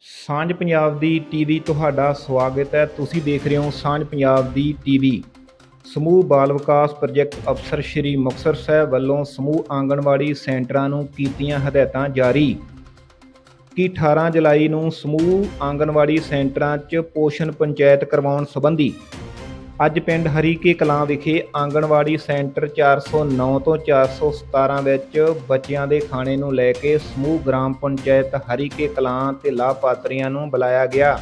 ਸਾਂਝ ਪੰਜਾਬ ਦੀ ਟੀਵੀ ਤੁਹਾਡਾ ਸਵਾਗਤ ਹੈ। ਤੁਸੀਂ ਦੇਖ ਰਹੇ ਹੋ ਸਾਂਝ ਪੰਜਾਬ ਦੀ ਟੀਵੀ। ਸਮੂਹ ਬਾਲ ਵਿਕਾਸ ਪ੍ਰੋਜੈਕਟ ਅਫਸਰ ਸ਼੍ਰੀ ਮੁਕਤਸਰ ਸਾਹਿਬ ਵੱਲੋਂ ਸਮੂਹ ਆਂਗਣਵਾੜੀ ਸੈਂਟਰਾਂ ਨੂੰ ਕੀਤੀਆਂ ਹਦਾਇਤਾਂ ਜਾਰੀ। ਕਿ 18 ਜੁਲਾਈ ਨੂੰ ਸਮੂਹ ਆਂਗਣਵਾੜੀ ਸੈਂਟਰਾਂ 'ਚ ਪੋਸ਼ਣ ਪੰਚਾਇਤ ਕਰਵਾਉਣ ਸੰਬੰਧੀ ਅੱਜ ਪਿੰਡ ਹਰੀਕੇ ਕਲਾਂ ਵਿਖੇ ਆਂਗਣਵਾੜੀ ਸੈਂਟਰ 409 ਤੋਂ 417 ਵਿੱਚ ਬੱਚਿਆਂ ਦੇ ਖਾਣੇ ਨੂੰ ਲੈ ਕੇ ਸਮੂਹ ਗ੍ਰਾਮ ਪੰਚਾਇਤ ਹਰੀਕੇ ਕਲਾਂ ਤੇ ਲਾਭਪਾਤਰੀਆਂ ਨੂੰ ਬੁਲਾਇਆ ਗਿਆ।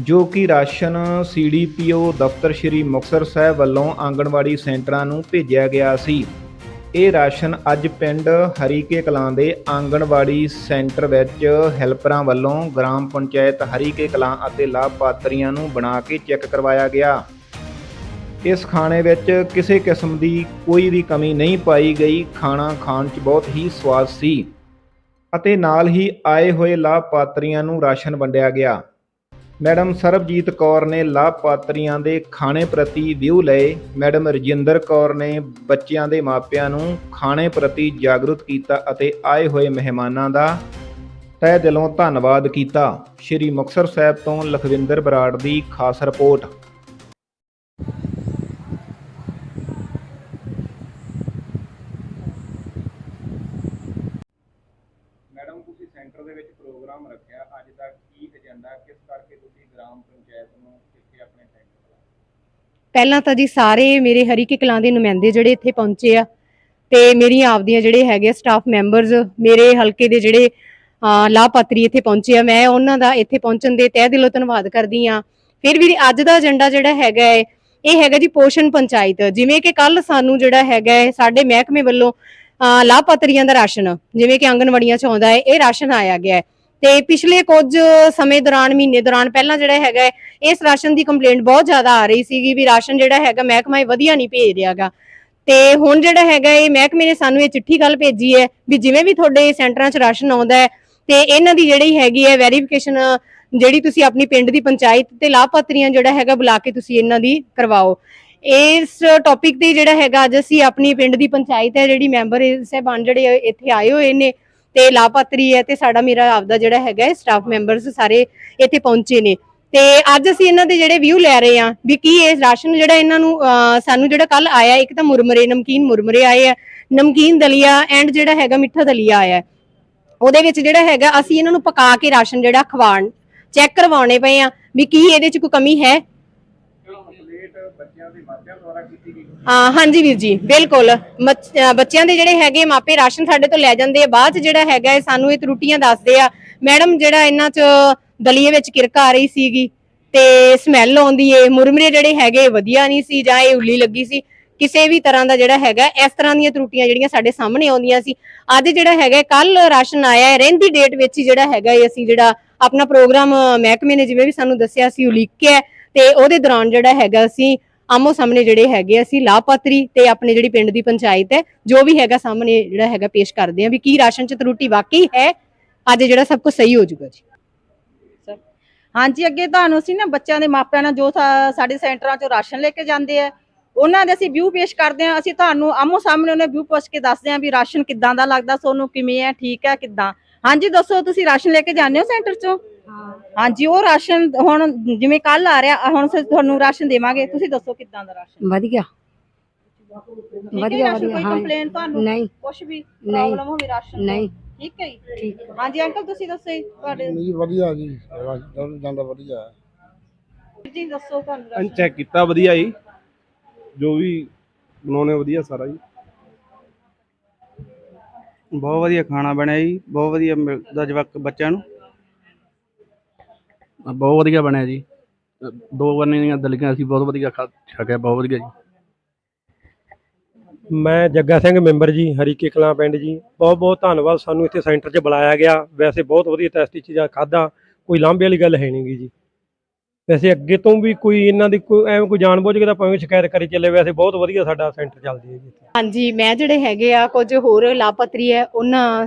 ਜੋ ਕਿ ਰਾਸ਼ਨ, ਸੀਡੀਪੀਓ ਦਫ਼ਤਰ ਸ਼੍ਰੀ ਮੁਕਤਸਰ ਸਾਹਿਬ ਵੱਲੋਂ ਆਂਗਣਵਾੜੀ ਸੈਂਟਰਾਂ ਨੂੰ ਭੇਜਿਆ ਗਿਆ ਸੀ। ਇਹ ਰਾਸ਼ਨ ਅੱਜ ਪਿੰਡ ਹਰੀਕੇ ਕਲਾਂ ਦੇ ਆਂਗਣਵਾੜੀ ਸੈਂਟਰ ਵਿੱਚ ਹੈਲਪਰਾਂ ਵੱਲੋਂ ਗ੍ਰਾਮ ਪੰਚਾਇਤ ਹਰੀਕੇ ਕਲਾਂ ਅਤੇ ਲਾਭਪਾਤਰੀਆਂ ਨੂੰ ਬਣਾ ਕੇ ਚੈੱਕ ਕਰਵਾਇਆ ਗਿਆ। ਇਸ ਖਾਣੇ ਵਿੱਚ ਕਿਸੇ ਕਿਸਮ ਦੀ ਕੋਈ ਵੀ ਕਮੀ ਨਹੀਂ ਪਾਈ ਗਈ। ਖਾਣਾ ਖਾਣ 'ਚ ਬਹੁਤ ਹੀ ਸਵਾਦ ਸੀ ਅਤੇ ਨਾਲ ਹੀ ਆਏ ਹੋਏ ਲਾਭਪਾਤਰੀਆਂ ਨੂੰ ਰਾਸ਼ਨ ਵੰਡਿਆ ਗਿਆ। ਮੈਡਮ ਸਰਬਜੀਤ ਕੌਰ ਨੇ ਲਾਭਪਾਤਰੀਆਂ ਦੇ ਖਾਣੇ ਪ੍ਰਤੀ ਵਿਊ ਲਏ। ਮੈਡਮ ਰਜਿੰਦਰ ਕੌਰ ਨੇ ਬੱਚਿਆਂ ਦੇ ਮਾਪਿਆਂ ਨੂੰ ਖਾਣੇ ਪ੍ਰਤੀ ਜਾਗਰੂਕ ਕੀਤਾ ਅਤੇ ਆਏ ਹੋਏ ਮਹਿਮਾਨਾਂ ਦਾ ਤਹਿ ਦਿਲੋਂ ਧੰਨਵਾਦ ਕੀਤਾ। ਸ਼੍ਰੀ ਮੁਕਤਸਰ ਸਾਹਿਬ ਤੋਂ ਲਖਵਿੰਦਰ ਬਰਾੜ ਦੀ ਖਾਸ ਰਿਪੋਰਟ ਮੈਡਮ ਤੁਸੀਂ ਸੈਂਟਰ ਦੇ ਵਿੱਚ ਪ੍ਰੋਗਰਾਮ ਰੱਖਿਆ ਅੱਜ ਦਾ ਕੀ ਏਜੰਡਾ ਕਿਸ ਕਰਕੇ ਤੁਸੀਂ ਗ੍ਰਾਮ ਪੰਚਾਇਤ ਨੂੰ ਇੱਥੇ ਆਪਣੇ ਸੈਂਟਰ ਪਹਿਲਾਂ ਤਾਂ ਜੀ ਸਾਰੇ ਮੇਰੇ ਹਰੀਕੇ ਕਲਾਂ ਦੇ ਨੁਮਾਇੰਦੇ ਜਿਹੜੇ ਇੱਥੇ ਪਹੁੰਚੇ ਆ ਤੇ ਮੇਰੀਆਂ ਆਪਦੀਆਂ ਜਿਹੜੇ ਹੈਗੇ ਸਟਾਫ ਮੈਂਬਰਸ ਮੇਰੇ ਹਲਕੇ ਦੇ ਜਿਹੜੇ ਲਾਭਪਾਤਰੀ ਇੱਥੇ ਪਹੁੰਚੇ ਆ ਮੈਂ ਉਹਨਾਂ ਦਾ ਇੱਥੇ ਪਹੁੰਚਣ ਦੇ ਤਹਿ ਦਿਲੋਂ ਧੰਨਵਾਦ ਕਰਦੀ ਆ ਫਿਰ ਵੀ ਅੱਜ ਦਾ ਏਜੰਡਾ ਜਿਹੜਾ ਹੈਗਾ ਹੈ ਇਹ ਹੈਗਾ ਜੀ ਪੋਸ਼ਣ ਪੰਚਾਇਤ ਜਿਵੇਂ ਕਿ ਕੱਲ ਸਾਨੂੰ ਜਿਹੜਾ ਹੈਗਾ ਹੈ ਸਾਡੇ ਮਹਿਕਮੇ ਵੱਲੋਂ ਅਹ, ਲਾਭਪਾਤਰੀਆਂ ਦਾ ਰਾਸ਼ਨ ਜਿਵੇਂ ਕਿ ਆਂਗਨਵਾੜੀਆਂ ਚ ਆਉਂਦਾ ਹੈ ਇਹ ਰਾਸ਼ਨ ਆਇਆ ਗਿਆ ਹੈ। ਤੇ ਪਿਛਲੇ ਕੁਝ ਸਮੇਂ ਦੌਰਾਨ, ਮਹੀਨੇ ਦੌਰਾਨ ਪਹਿਲਾਂ ਜਿਹੜਾ ਹੈਗਾ ਇਸ ਰਾਸ਼ਨ ਦੀ ਕੰਪਲੇਂਟ ਬਹੁਤ ਜ਼ਿਆਦਾ ਆ ਰਹੀ ਸੀਗੀ ਵੀ ਰਾਸ਼ਨ ਜਿਹੜਾ ਹੈਗਾ ਮਹਿਕਮਾ ਇਹ ਵਧੀਆ ਨਹੀਂ ਭੇਜ ਰਿਹਾਗਾ। ਤੇ ਹੁਣ ਜਿਹੜਾ ਹੈਗਾ ਇਹ ਮਹਿਕਮੇ ਨੇ ਸਾਨੂੰ ਇਹ ਚਿੱਠੀ ਗੱਲ ਭੇਜੀ ਹੈ ਵੀ ਜਿਵੇਂ ਵੀ ਤੁਹਾਡੇ ਸੈਂਟਰਾਂ 'ਚ ਰਾਸ਼ਨ ਆਉਂਦਾ ਹੈ ਤੇ ਇਹਨਾਂ ਦੀ ਜਿਹੜੀ ਹੈਗੀ ਹੈ ਵੈਰੀਫਿਕੇਸ਼ਨ ਜਿਹੜੀ ਤੁਸੀਂ ਆਪਣੀ ਪਿੰਡ ਦੀ ਪੰਚਾਇਤ ਤੇ ਲਾਭਪਾਤਰੀਆਂ ਜਿਹੜਾ ਹੈਗਾ ਬੁਲਾ ਕੇ ਤੁਸੀਂ ਇਹਨਾਂ ਦੀ ਕਰਵਾਓ। ਇਸ ਟੌਪਿਕ ਤੇ ਜਿਹੜਾ ਹੈਗਾ ਅੱਜ ਅਸੀਂ ਆਪਣੀ ਪਿੰਡ ਦੀ ਪੰਚਾਇਤ ਹੈ, ਜਿਹੜੀ ਮੈਂਬਰ ਸਹਿਬਾਨ ਜਿਹੜੇ ਇੱਥੇ ਆਏ ਹੋਏ ਨੇ। ਤੇ ਲਾਭਪਾਤਰੀ ਹੈ ਤੇ ਸਾਡਾ ਮੇਰਾ ਆਪਦਾ ਜਿਹੜਾ ਹੈਗਾ ਸਟਾਫ ਮੈਂਬਰਸ ਸਾਰੇ ਇੱਥੇ ਪਹੁੰਚੇ ਨੇ। ਤੇ ਅੱਜ ਅਸੀਂ ਇਹਨਾਂ ਦੇ ਜਿਹੜੇ ਵਿਊ ਲੈ ਰਹੇ ਆ ਵੀ ਕੀ ਇਹ ਰਾਸ਼ਨ ਜਿਹੜਾ ਇਹਨਾਂ ਨੂੰ ਸਾਨੂੰ ਜਿਹੜਾ ਕੱਲ ਆਇਆ ਇੱਕ ਤਾਂ ਮੁਰਮਰੇ ਨਮਕੀਨ ਮੁਰਮਰੇ ਆਏ ਆ ਨਮਕੀਨ ਦਲੀਆ ਐਂਡ ਜਿਹੜਾ ਹੈਗਾ ਮਿੱਠਾ ਦਲੀਆ ਆਇਆ। ਉਹਦੇ ਵਿੱਚ ਜਿਹੜਾ ਹੈਗਾ ਅਸੀਂ ਇਹਨਾਂ ਨੂੰ ਪਕਾ ਕੇ ਰਾਸ਼ਨ ਜਿਹੜਾ ਖਵਾਣ ਚੈੱਕ ਕਰਵਾਉਣੇ ਪਏ ਆ ਵੀ ਕੀ ਇਹਦੇ ਚ ਕੋਈ ਕਮੀ ਹੈ। ਕੰਪਲੀਟ ਬੱਚਿਆਂ ਦੇ ਮਾਪਿਆਂ ਦੁਆਰਾ ਕੀਤੀ ਗਈ? ਹਾਂ ਹਾਂਜੀ ਵੀਰ ਜੀ, ਬਿਲਕੁਲ। ਬੱਚਿਆਂ ਦੇ ਜਿਹੜੇ ਹੈਗੇ ਮਾਪੇ ਰਾਸ਼ਨ ਸਾਡੇ ਤੋਂ ਲੈ ਜਾਂਦੇ ਆ, ਬਾਅਦ ਚ ਜਿਹੜਾ ਹੈਗਾ ਸਾਨੂੰ ਇਹ ਤਰੁੱਟੀਆਂ ਦੱਸਦੇ ਆ, ਮੈਡਮ, ਜਿਹੜਾ ਇਹਨਾਂ ਚ ਦਲੀਏ ਵਿੱਚ ਕਿਰਕ ਆ ਰਹੀ ਸੀਗੀ ਤੇ ਸਮੈਲ ਆਉਂਦੀ ਏ, ਮੁਰਮਰੇ ਜਿਹੜੇ ਹੈਗੇ ਵਧੀਆ ਨਹੀਂ ਸੀ ਜਾਂ ਇਹ ਉੱਲੀ ਲੱਗੀ ਸੀ। ਕਿਸੇ ਵੀ ਤਰ੍ਹਾਂ ਦਾ ਜਿਹੜਾ ਹੈਗਾ, ਇਸ ਤਰ੍ਹਾਂ ਦੀਆਂ ਤਰੁੱਟੀਆਂ ਜਿਹੜੀਆਂ ਸਾਡੇ ਸਾਹਮਣੇ ਆਉਂਦੀਆਂ ਸੀ। ਅੱਜ ਜਿਹੜਾ ਹੈਗਾ, ਕੱਲ ਰਾਸ਼ਨ ਆਇਆ ਹੈ, ਰਹਿੰਦੀ ਡੇਟ ਵਿੱਚ ਹੀ ਜਿਹੜਾ ਹੈਗਾ ਇਹ ਅਸੀਂ ਜਿਹੜਾ ਆਪਣਾ ਪ੍ਰੋਗਰਾਮ ਮਹਿਕਮੇ ਨੇ ਜਿਵੇਂ ਵੀ ਸਾਨੂੰ ਦੱਸਿਆ ਸੀ ਉਲੀਕਿਆ ਤੇ ਉਹਦੇ ਦੌਰਾਨ ਜਿਹੜਾ ਹੈਗਾ ਅਸੀਂ ਆਮੋ ਸਾਹਮਣੇ ਜਿਹੜੇ ਹੈਗੇ ਅਸੀਂ ਲਾਭਪਾਤਰੀ ਤੇ ਆਪਣੇ ਜਿਹੜੀ ਪਿੰਡ ਦੀ ਪੰਚਾਇਤ ਹੈ, ਜੋ ਵੀ ਹੈਗਾ ਸਾਹਮਣੇ ਜਿਹੜਾ ਹੈਗਾ ਪੇਸ਼ ਕਰਦੇ ਆ ਵੀ ਕੀ ਰਾਸ਼ਨ ਚ ਤਰੁੱਟੀ ਵਾਕਈ ਹੈ, ਅੱਜ ਜਿਹੜਾ ਸਭ ਕੁਝ ਸਹੀ ਹੋ ਜਾਊਗਾ ਜੀ। ਹਾਂਜੀ, ਅੱਗੇ ਤੁਹਾਨੂੰ ਅਸੀਂ ਨਾ ਬੱਚਿਆਂ ਦੇ ਮਾਪਿਆਂ ਨਾਲ ਜੋ ਸਾਡੇ ਸੈਂਟਰਾਂ 'ਚੋਂ ਰਾਸ਼ਨ ਲੈ ਕੇ ਜਾਂਦੇ ਆ, ਉਹਨਾਂ ਦੇ ਅਸੀਂ ਵਿਊ ਪੇਸ਼ ਕਰਦੇ ਆ ਅਸੀਂ ਤੁਹਾਨੂੰ ਆਮੋ ਸਾਹਮਣੇ ਉਹਨੇ ਵਿਊ ਪੁੱਛ ਕੇ ਦੱਸਦੇ ਆ ਵੀ ਰਾਸ਼ਨ ਕਿੱਦਾਂ ਦਾ ਲੱਗਦਾ, ਸੋਨੂੰ ਕਿਵੇਂ ਹੈ, ਠੀਕ ਹੈ, ਕਿੱਦਾਂ। ਹਾਂਜੀ, ਦੱਸੋ, ਤੁਸੀਂ ਰਾਸ਼ਨ ਲੈ ਕੇ ਜਾਂਦੇ ਹੋ ਸੈਂਟਰ 'ਚੋਂ? ਹਾਂਜੀ ਉਹ ਰਾਸ਼ਨ ਹੁਣ ਜਿਵੇਂ ਕੱਲ ਆ ਰਿਹਾ ਹੁਣ ਅਸੀਂ ਤੁਹਾਨੂੰ ਰਾਸ਼ਨ ਦੇਵਾਂਗੇ। ਤੁਸੀਂ ਦੱਸੋ ਕਿੱਦਾਂ ਦਾ ਰਾਸ਼ਨ? ਵਧੀਆ। ਵਧੀਆ, ਵਧੀਆ, ਕੋਈ ਹਾਂ। ਕੰਪਲੇਂਟ ਤੁਹਾਨੂੰ? ਨਹੀਂ। ਕੁਝ ਵੀ ਪ੍ਰੋਬਲਮ ਹੋਵੇ ਰਾਸ਼ਨ ਤੋਂ? ਨਹੀਂ। ਠੀਕ ਹੈ ਜੀ। ਠੀਕ ਹਾਂਜੀ ਅੰਕਲ ਤੁਸੀਂ ਦੱਸੋ ਜੀ, ਤੁਹਾਡੇ। ਨਹੀਂ ਵਧੀਆ ਜੀ। ਰਾਸ਼ਨ ਜਾਂਦਾ ਵਧੀਆ। ਹੈ ਜੀ ਦੱਸੋ ਤੁਹਾਨੂੰ ਅਸੀਂ ਰਾਸ਼ਨ। ਚੈੱਕ ਕੀਤਾ ਵਧੀਆ ਜੀ। ਜੋ ਵੀ ਬਣਾਉਣੇ ਵਧੀਆ ਸਾਰਾ ਜੀ। ਬਹੁਤ ਵਧੀਆ ਖਾਣਾ ਬਣਿਆ ਜੀ। ਬਹੁਤ ਵਧੀਆ ਮਿਲਦਾ ਜਵਾਕ ਬੱਚਿਆਂ ਨੂੰ। ਬਹੁਤ ਵਧੀਆ ਬਣਿਆ ਜੀ। ਦੋ ਬਣੀਆਂ ਦਲੀਆਂ ਅਸੀਂ ਬਹੁਤ ਵਧੀਆ ਖਾ ਛਕਿਆ ਬਹੁਤ ਵਧੀਆ ਜੀ। ਮੈਂ ਜੱਗਾ ਸਿੰਘ ਮੈਂਬਰ ਜੀ ਹਰੀਕੇ ਕਲਾਂ ਪਿੰਡ ਜੀ। ਬਹੁਤ ਬਹੁਤ ਧੰਨਵਾਦ ਸਾਨੂੰ ਇੱਥੇ ਸੈਂਟਰ 'ਚ ਬੁਲਾਇਆ ਗਿਆ। ਵੈਸੇ ਬਹੁਤ ਵਧੀਆ ਟੈਸਟੀ ਚੀਜ਼ਾਂ ਖਾਦਾ ਕੋਈ ਲਾਂਭੇ ਵਾਲੀ ਗੱਲ ਹੈ ਨਹੀਂਗੀ ਜੀ। ਵੈਸੇ ਅੱਗੇ ਤੋਂ ਵੀ ਕੋਈ ਇਹਨਾਂ ਦੀ ਕੋਈ ਐਵੇਂ ਕੋਈ ਜਾਣਬੁੱਝ ਕੇ ਤਾਂ ਭਾਵੇਂ ਸ਼ਿਕਾਇਤ ਕਰੀ ਚੱਲੇ ਵੈਸੇ ਬਹੁਤ ਵਧੀਆ ਸਾਡਾ ਸੈਂਟਰ ਚੱਲਦੀ ਹੈ ਜੀ ਇੱਥੇ। ਹਾਂਜੀ ਮੈਂ ਜਿਹੜੇ ਹੈਗੇ ਆ ਕੁਝ ਹੋਰ ਲਾਭਪਾਤਰੀ ਹੈ ਉਹਨਾਂ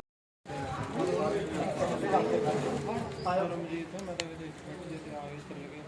ਰਮਜੀਤ ਮੈਂ ਤਾਂ ਇਹਦੇ ਜੇ ਤੇ ਆ ਗਏ ਚਲੇ ਗਏ